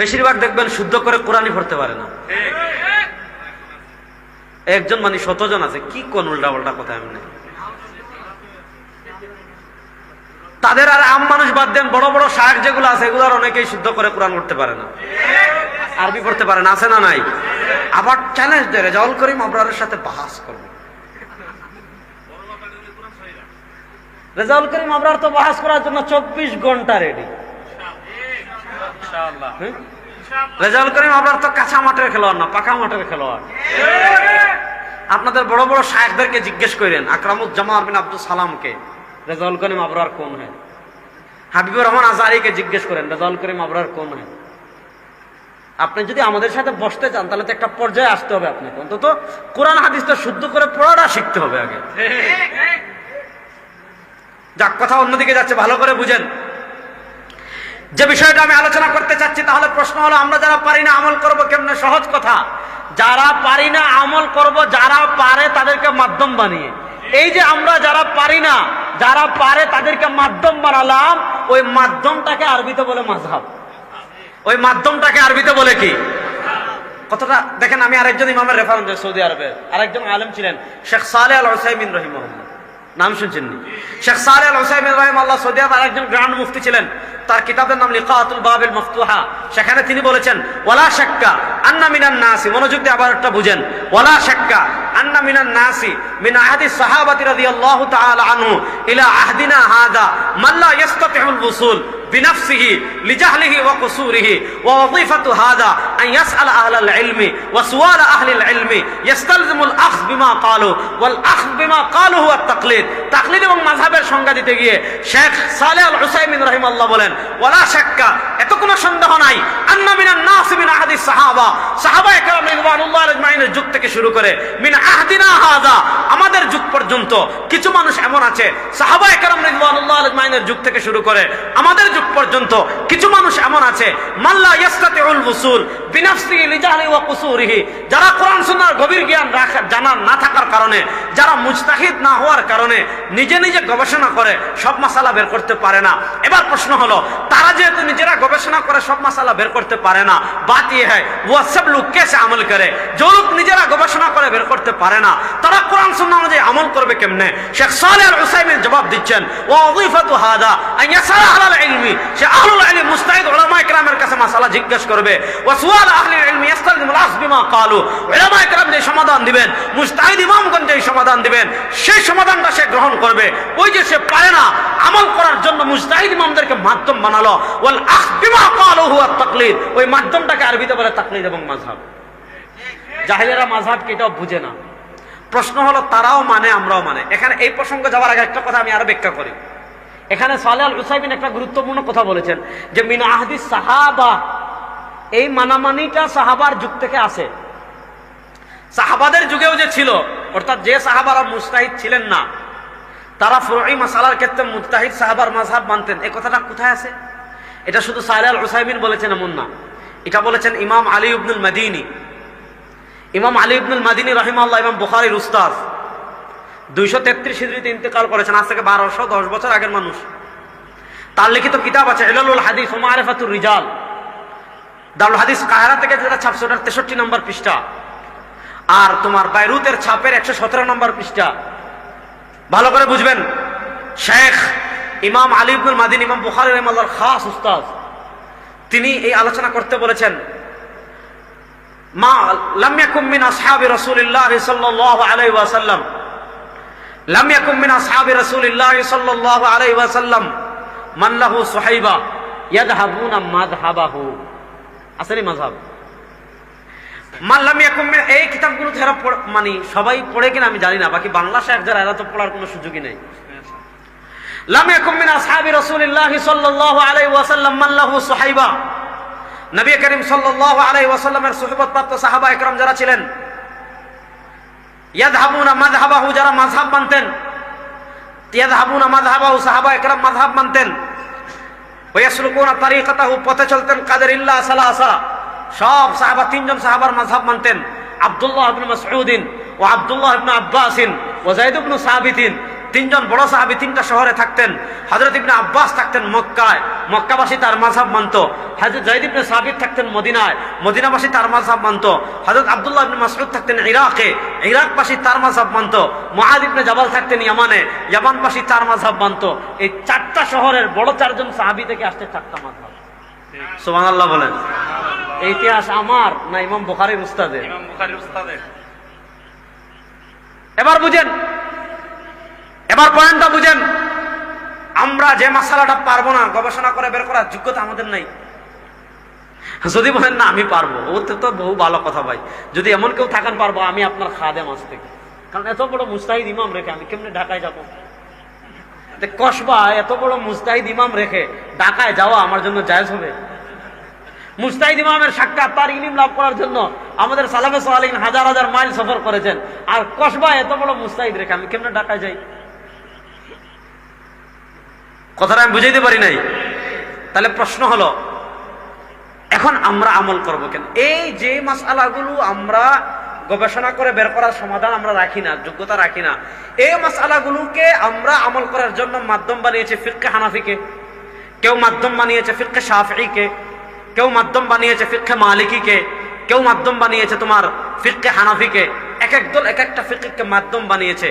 বেশিরভাগ দেখবেন শুদ্ধ করে কোরআনই পড়তে পারে না। একজন মানে শতজন আছে, কি কোন উল্টা কথা এমনি? তাদের আর আম মানুষ বাদ দেন, বড় বড় শায়েক যেগুলো আছে এগুলোর অনেকেই শুদ্ধ করে কোরআন করতে পারে না। আরবি পড়তে পারে না, আছে না নাই? আবার চ্যালেঞ্জ দেয় রেজাউল করিম আবরারের সাথে বাহাস করবে। রেজাউল করিম আবরার তো বাহাস করার জন্য চব্বিশ ঘণ্টা রেডি রেজাউল করিম আবরার তো কাঁচা মাঠের খেলোয়াড় না পাকা মাঠের খেলোয়াড়। আপনাদের বড় বড় শায়েকদেরকে জিজ্ঞেস করেন আকরামুজ্জামান বিন আব্দুল সালামকে রেজাউল করিম আবরার কোন হ্যাঁ? হাবিবুর রহমান আজারিকে জিজ্ঞেস করেন রেজাউল করিম আবরার কোন হ্যাঁ? আপনি যদি আমাদের সাথে বসতে চান তাহলে তো একটা পর্যায়ে আসতে হবে আপনাকে। অন্তত কোরআন হাদিসটা শুদ্ধ করে পড়াটা শিখতে হবে আগে। যাক কথা অন্যদিকে যাচ্ছে ভালো করে বুঝেন। যে বিষয়টা আমি আলোচনা করতে চাচ্ছি, তাহলে প্রশ্ন হলো, আমরা যারা পারি না আমল করব কেমনে? সহজ কথা। যারা পারি না আমল করব, যারা পারে তাদেরকে মাধ্যম বানিয়ে। এই যে আমরা যারা পারি না, যারা পারে তাদেরকে মাধ্যম বানালাম, ওই মাধ্যমটাকে আরবিতে বলে মাঝহাব ওই মাধ্যমটাকে আরবিতে বলে কি? কতটা দেখেন, আমি আরেকজন ইমামের রেফারেন্স সৌদি আরবে আরেকজন আলেম ছিলেন, শেখ সালে আল হোসাইমিন রহিমহল্লা নাম শুনছেন নি? শেখ সালে আল হোসাইমিন রহিম আল্লাহ সৌদি আরব আরেকজন গ্রান্ড মুফতি ছিলেন। তার কিতাবের নাম লিকাতুল বাবিল মফতুহা। সেখানে তিনি বলেছেন ওলা শাক্কা আন্না মিনান নাসি। মনোযোগ দিয়ে আবার একটা বুঝেন ওলা শাক্কা আন্না মিনান নাসি মিন আহাদি সাহাবাতি রাদিয়াল্লাহু তাআলা আনহু ইলা আহদিনা হাদা মাল্লা ইয়াস্তাতিউল উসুল بنفسه لجهله وقصوره ووظيفة هذا أن يسأل أهل العلم وسؤال أهل العلم يستلزم الأخذ بما قالوا والأخذ بما قالوا هو التقليد تقليد এবং মাযহাবের সংজ্ঞা দিতে গিয়ে শেখ সালেহ আল হুসাইমিন রাহিমাল্লাহ বলেন ওয়ালা শাক্কা এত কোনো সন্দেহ নাই আমাদের যুগ পর্যন্ত কিছু মানুষ এমন আছে। যারা কোরআন গভীর জ্ঞান না থাকার কারণে, যারা মুজতাহিদ না হওয়ার কারণে নিজে নিজে গবেষণা করে, সব মাসালা বের করতে পারে না। এবার প্রশ্ন হলো, তারা যেহেতু নিজেরা গবেষণা করে, সব মাসালা বের করতে করতে পারে না। বাত ইয়ে হ্যাঁ সব লোক কেসে আমল করে। যে লোক নিজেরা গবেষণা করে বের করতে পারে না, তারা কোরআন সুন্না অনুযায়ী আমল করবে কেমনে? শেখ সালে আল হুসাইমিন জবাব দিচ্ছেন ও হাদা ইলমি। সে ইলম মুস্তাহিদ উলামা ইকরামের কাছে মাসালা জিজ্ঞেস করবে, ওয়া সুয়াল আহলি ইলমি আস বিমা উলামা ইকরাম যে সমাধান দিবেন, মুস্তাহিদ ইমামগণ যে সমাধান দিবেন, সেই সমাধানটা সে গ্রহণ করবে। ওই যে সে পারে না, আমল করার জন্য মুস্তাহিদ ইমামদেরকে মাধ্যম বানালো, ওয়াল আখ বিমা কালু ওই মাধ্যমটাকে আরবিতে বলে তাকলিদ এবং মাযহাব। জাহিলেরা মাযহাব কি এটাও বুঝে না। প্রশ্ন হলো, তারাও মানে আমরাও মানে? এখানে এই প্রসঙ্গে যাওয়ার আগে একটা কথা আমি আরও ব্যাখ্যা করি। এখানে সালে আল হুসাইবিন একটা গুরুত্বপূর্ণ কথা বলেছেন যে, মিনা আহদিস সাহাবা, এই মানামানিটা সাহাবার যুগ থেকে আসে। সাহাবাদের যুগেও যে ছিল, অর্থাৎ যে সাহাবারা মুস্তাহিদ ছিলেন না, তারা ফুরই মাসালার ক্ষেত্রে মুস্তাহিদ সাহাবার মাঝহাব মানতেন। এই কথাটা কোথায় আছে এটা শুধু সালে আল হুসাইমিন বলেছেন এমন না। এটা বলেছেন ইমাম আলী ইবনুল মাদিনী। ইমাম আলী ইবনুল মাদিনী রহিমাল্লাহ ইমাম বুখারির উস্তাদ। দুইশো তেত্রিশ হিজড়িতে ইন্তেকাল করেছেন, আজ থেকে বারোশো দশ বছর আগের মানুষ। তার লিখিত কিতাব আছে এলালুল হাদিস ও মারেফাতুর রিজাল। দারুল হাদিস কাহারা থেকে যেটা ছাপছে, ওটার তেষট্টি নম্বর পৃষ্ঠা। আর তোমার বাইরুতের ছাপের একশো সতেরো নম্বর পৃষ্ঠা। ভালো করে বুঝবেন। শেখ ইমাম আলী ইবনুল মাদিন, ইমাম বুখারি রহমাল্লাহর খাস উস্তাদ, তিনি এই আলোচনা করতে বলেছেন, মা লাম ইয়াকুম মিন আসহাবি রাসূলিল্লাহ সাল্লাল্লাহু আলাইহি ওয়াসাল্লাম, লাম ইয়াকুম মিন আসহাবি রাসূলিল্লাহ সাল্লাল্লাহু আলাইহি ওয়াসাল্লাম, মান লাহু সুহাইবা ইয়াদহাবুনা মাযহাবাহু। আসেনি মাযহাব? মান লাম ইয়াকুম মিন, এই কিতাবগুলো যারা মানে সবাই পড়ে কিনা আমি জানি না, বাকি বাংলা শেখ যারা এরা তো পড়ার কোনো সুযোগই নেই। নবী করিম সাল্লাল্লাহু আলাইহি ওয়াসাল্লামের সুহবত প্রাপ্ত সাহাবা একরাম যারা ছিলেন ইয়াদহাবুনা মাযহাবাহু যারা মাযহাব মানতেন ইয়াদহাবুনা মাযহাবাহু সাহাবা একরাম মাযহাব মানতেন ওয়াসলুকুনা তারিকাতাহু, পথে চলতেন কাদের ইল্লা সালাসা। সব সাহাবা, তিনজন সাহাবার মাযহাব মানতেন, আব্দুল্লাহ ইবনে মাসউদিন ও আব্দুল্লাহ ইবনে আব্বাসিন ও যায়েদ ইবনে সাবিতিন। তিনজন বড় সাহাবি তিনটা শহরে থাকতেন। হজরত ইবনে আব্বাস থাকতেন মক্কায়। মক্কাবাসী তার মাঝাব মানত। হজরত জাইদ ইবনে সাবির থাকতেন মদিনায়। মদিনাবাসী তার মাঝাব মানত। হজরত আব্দুল্লাহ ইবনে মাসউদ থাকতেন ইরাকে। ইরাকবাসী তার মাঝাব মানত। মুআদ ইবনে জাবাল থাকতেন ইয়ামানে। ইয়ামানবাসী তার মাঝাব মানত। এই চারটা শহরের বড় চারজন সাহাবি থেকে আসতে চারটা মাঝাব সুবহানাল্লাহ বলেন। ইতিহাস আমার না ইমাম বুখারীর উস্তাদের? ইমাম বুখারীর উস্তাদের। এবার বুঝেন। এবার পয়েন্টটা বুঝেন। আমরা যে মশালাটা পারব না, গবেষণা করে বের করার যোগ্যতা আমাদের নাই। যদি বলেন, না, আমি পারব। ওতে তো বহু ভালো কথা ভাই। যদি এমন কেউ থাকেন, পারব আমি আপনার খাদে মাছ থেকে। কারণ এত বড় মুস্তাহিদ ইমাম রেখে আমি কেমনে ঢাকায় যাব? কসবা, এত বড় মুস্তাহিদ ইমাম রেখে ঢাকায় যাওয়া আমার জন্য জায়েজ হবে? মুস্তাহিদ ইমামের সাক্ষাৎ তার ইলিম লাভ করার জন্য আমাদের সালামে সালিন হাজার হাজার মাইল সফর করেছেন। আর কসবা, এত বড় মুস্তাহিদ রেখে আমি কেমনে ঢাকায় যাই? কথাটা আমি বুঝাইতে পারি নাই। তাহলে প্রশ্ন হলো, এখন আমরা আমল করব কেন? এই যে মাসালাগুলো আমরা গবেষণা করে বের করার সমাধান আমরা রাখি না, যোগ্যতা রাখি না, এই মাসালাগুলোকে আমরা আমল করার জন্য মাধ্যম বানিয়েছে ফিরকে হানাফিকে, কেউ মাধ্যম বানিয়েছে ফিরকে শাফিকে কেউ মাধ্যম বানিয়েছে ফিরকে মালিকিকে, কেউ মাধ্যম বানিয়েছে তোমার ফিরকে হানাফিকে এক এক দল এক একটা ফিরকে মাধ্যম বানিয়েছে।